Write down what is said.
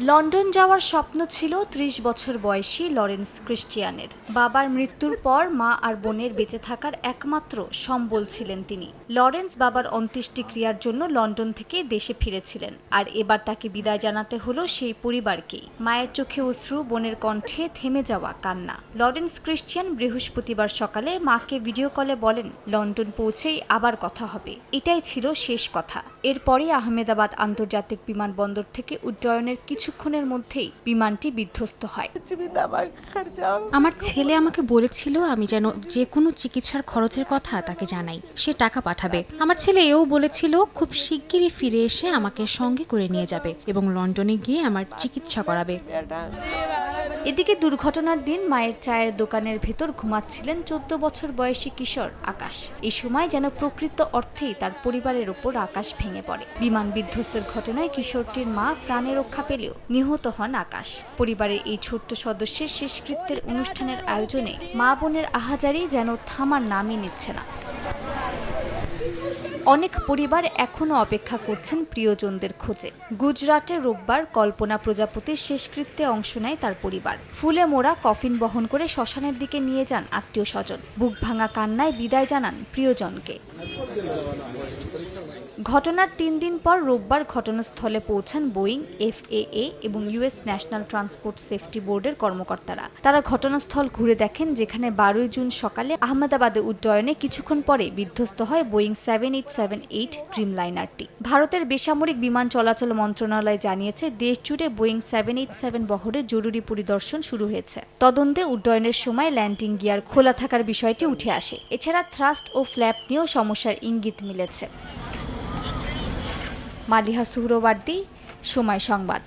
London যাওয়ার স্বপ্ন ছিল ত্রিশ বছর বয়সী লরেন্স ক্রিস্টিয়ানের বাবার মৃত্যুর পর মা আর বোনের বেঁচে থাকার একমাত্র সম্বল ছিলেন তিনি। লরেন্স বাবার অন্ত্যেষ্টিক্রিয়ার জন্য লন্ডন থেকে দেশে ফিরেছিলেন আর এবার তাকে বিদায় জানাতে হলো সেই পরিবারকেই। মায়ের চোখে অশ্রু, বোনের কণ্ঠে থেমে যাওয়া কান্না। লরেন্স ক্রিস্টিয়ান বৃহস্পতিবার সকালে মাকে ভিডিও কলে বলেন, লন্ডন পৌঁছেই আবার কথা হবে। এটাই ছিল শেষ কথা। এরপরে আহমেদাবাদ আন্তর্জাতিক বিমানবন্দর থেকে উড্ডয়নের কিছুক্ষণের মধ্যেই বিমানটি বিধ্বস্ত হয়। আমার ছেলে আমাকে বলেছিল আমি যেন যে কোনো চিকিৎসার খরচের কথা তাকে জানাই। সে টাকা পাঠাবে। আমার ছেলে এও বলেছিল, খুব শিগগিরই ফিরে এসে আমাকে সঙ্গে করে নিয়ে যাবে এবং লন্ডনে গিয়ে আমার চিকিৎসা করাবে। এদিকে দুর্ঘটনার দিন মায়ের চায়ের দোকানের ভেতর ঘুমাচ্ছিলেন চোদ্দ বছর বয়সী কিশোর আকাশ। এই সময় যেন প্রকৃত অর্থেই তার পরিবারের ওপর আকাশ ভেঙে পড়ে। বিমান বিধ্বস্তের ঘটনায় কিশোরটির মা প্রাণে রক্ষা পেলেও নিহত হন আকাশ। পরিবারের এই ছোট্ট সদস্যের শেষকৃত্যের অনুষ্ঠানের আয়োজনে মা বোনের আহাজারি যেন থামার নামই নিচ্ছে না। অনেক পরিবার এখনও অপেক্ষা করছেন প্রিয়জনদের খোঁজে। গুজরাটে রোববার কল্পনা প্রজাপতির শেষকৃত্যে অংশ নেয় তার পরিবার। ফুলে মোড়া কফিন বহন করে শ্মশানের দিকে নিয়ে যান আত্মীয় স্বজন। বুক ভাঙা কান্নায় বিদায় জানান প্রিয়জনকে। ঘটনার তিন দিন পর রোববার ঘটনাস্থলে পৌঁছান বোয়িং, এফএএ এবং ইউএস ন্যাশনাল ট্রান্সপোর্ট সেফটি বোর্ডের কর্মকর্তারা। তারা ঘটনাস্থল ঘুরে দেখেন, যেখানে বারোই জুন সকালে আহমেদাবাদে উড্ডয়নে কিছুক্ষণ পরে বিধ্বস্ত হয় Boeing seven eight seven eight dream লাইনারটি ভারতের বেসামরিক বিমান চলাচল মন্ত্রণালয় জানিয়েছে দেশ জুড়ে বোয়িং সেভেন এইট সেভেন বহরের জরুরি পরিদর্শন শুরু হয়েছে। তদন্তে উড্ডয়নের সময় ল্যান্ডিং গিয়ার খোলা থাকার বিষয়টি উঠে আসে। এছাড়া থ্রাস্ট ও ফ্ল্যাপ নিয়েও সমস্যার ইঙ্গিত মিলেছে। মালিহা সুহরওয়ার্দী সময় সংবাদ।